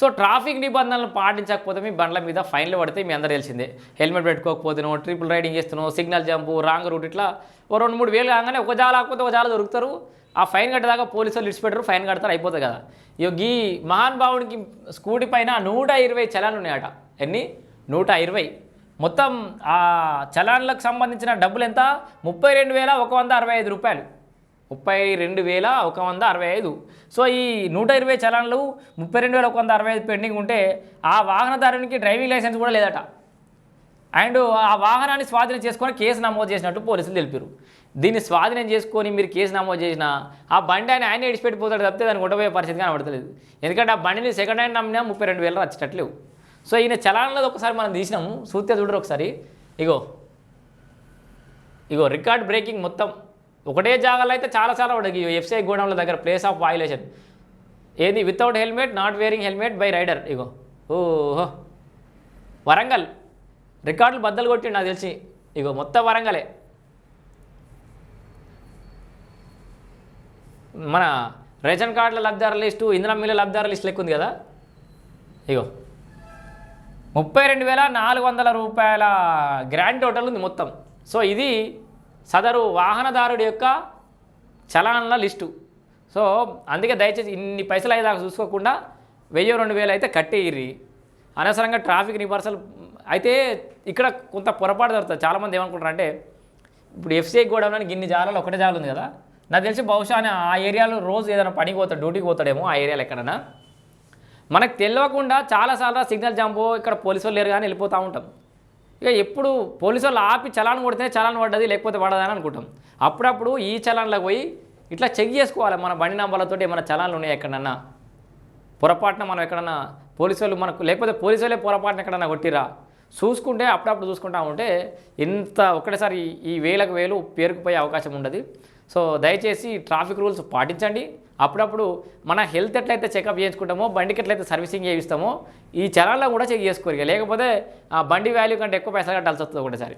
So traffic నిబంధనలు పాటించకపోతే మీ బండ్ల మీద ఫైన్లు పడితే మీ అందరూ తెలిసిందే. హెల్మెట్ పెట్టుకోకపోతున్నావు ట్రిపుల్ రైడింగ్ చేస్తున్నావు సిగ్నల్ జంపు రాంగ్ రూట్ ఇట్లా ఓ రెండు మూడు వేలు కాగానే ఒక జాల కాకపోతే ఒక జాల దొరుకుతారు. ఆ ఫైన్ కట్టేదాకా పోలీసులు ఇడిచిపెట్టరు ఫైన్ కడతారు అయిపోతుంది కదా. ఇగో ఈ మహాన్ భావుడికి స్కూటీ పైన నూట ఇరవై చలాన్లు ఉన్నాయట. ఎన్ని? నూట ఇరవై. మొత్తం ఆ చలాన్లకు సంబంధించిన డబ్బులు ఎంత? ముప్పై రెండు వేల ఒక వంద అరవై ఐదు రూపాయలు. ముప్పై రెండు వేల ఒక వంద అరవై ఐదు. సో ఈ నూట ఇరవై చలాన్లు ముప్పై రెండు వేల ఒక వంద అరవై ఐదు పెండింగ్ ఉంటే ఆ వాహనదారునికి డ్రైవింగ్ లైసెన్స్ కూడా లేదట. అండ్ ఆ వాహనాన్ని స్వాధీనం చేసుకొని కేసు నమోదు చేసినట్టు పోలీసులు తెలిపారు. దీన్ని స్వాధీనం చేసుకొని మీరు కేసు నమోదు చేసినా ఆ బండి ఆయన ఆయన ఇడిచిపెట్టిపోతాడు తప్పితే దానికి ఉండబోయే పరిస్థితి కనబడతలేదు. ఎందుకంటే ఆ బండిని సెకండ్ హ్యాండ్ నమ్మినా ముప్పై రెండు వేలు వచ్చేటట్లేవు సో ఈయన చలాన్లో ఒకసారి మనం తీసినాము. సూత్య చూడరు ఒకసారి. ఇగో. ఇగో రికార్డ్ బ్రేకింగ్ మొత్తం. ఒకటే జాగాలో అయితే చాలా చాలా ఉండదు ఎఫ్సిఐ గోడౌన్ల దగ్గర ప్లేస్ ఆఫ్ వైలేషన్ ఏది? Without helmet not wearing helmet by rider ఇగో. ఓహో. వరంగల్. రికార్డులు బద్దలు కొట్టిండు నాకు తెలిసి. ఇగో మొత్తం వరంగలే. మన రేషన్ కార్డుల లబ్ధార లిస్టు ఇంధనం మిల్ల లబ్ధార లిస్ట్ లెక్క ఉంది కదా? ఇగో. ముప్పై రెండు వేల నాలుగు వందల రూపాయల గ్రాండ్ టోటల్ ఉంది మొత్తం. సో ఇది సదరు వాహనదారుడి యొక్క చలాన్ల లిస్టు. సో అందుకే దయచేసి ఇన్ని పైసలు అయ్యేదాకా చూసుకోకుండా వెయ్యి రెండు వేలు అయితే కట్టేయిర్రి అనవసరంగా ట్రాఫిక్ రివర్సల్ అయితే ఇక్కడ కొంత పొరపాటు జరుగుతుంది. చాలామంది ఏమనుకుంటారు అంటే ఇప్పుడు ఎఫ్సీఐ గోడౌన్ ఇన్ని జాగాలో ఒకటే జాగా ఉంది కదా. నాకు తెలిసి బహుశా ఆ ఏరియాలో రోజు ఏదైనా పనికి పోతాడు డ్యూటీకి పోతాడేమో ఆ ఏరియాలో ఎక్కడైనా మనకు తెలియకుండా చాలాసార్లు సిగ్నల్ జంపు ఇక్కడ పోలీసు వాళ్ళు లేరు కానీ వెళ్ళిపోతూ ఉంటాం ఇక ఎప్పుడు పోలీసు వాళ్ళు ఆపి చలాన్ కొడితేనే చలాన్ పడ్డది లేకపోతే పడదని అనుకుంటాం. అప్పుడప్పుడు ఈ చలాన్లకు పోయి ఇట్లా చెక్ చేసుకోవాలి మన బండి నంబర్లతో ఏమైనా చలాన్లు ఉన్నాయి ఎక్కడన్నా? పొరపాటున మనం ఎక్కడన్నా పోలీసు వాళ్ళు మనకు లేకపోతే పోలీసు వాళ్ళే పొరపాటున ఎక్కడన్నా కొట్టిరా? చూసుకుంటే అప్పుడప్పుడు చూసుకుంటా ఉంటే ఇంత ఒకటేసారి ఈ- ఈ వేలకు వేలు పేరుకుపోయే అవకాశం ఉండదు. సో దయచేసి ట్రాఫిక్ రూల్స్ పాటించండి. అప్పుడప్పుడు మన హెల్త్ ఎట్లయితే చెకప్ చేయించుకుంటామో బండికి ఎట్లయితే సర్వీసింగ్ చేయిస్తామో ఈ చరాల్లో కూడా చెక్ చేసుకోరు లేకపోతే ఆ బండి వాల్యూ కంటే ఎక్కువ పైసలు కట్టాల్సి వస్తుంది ఒకటేసారి.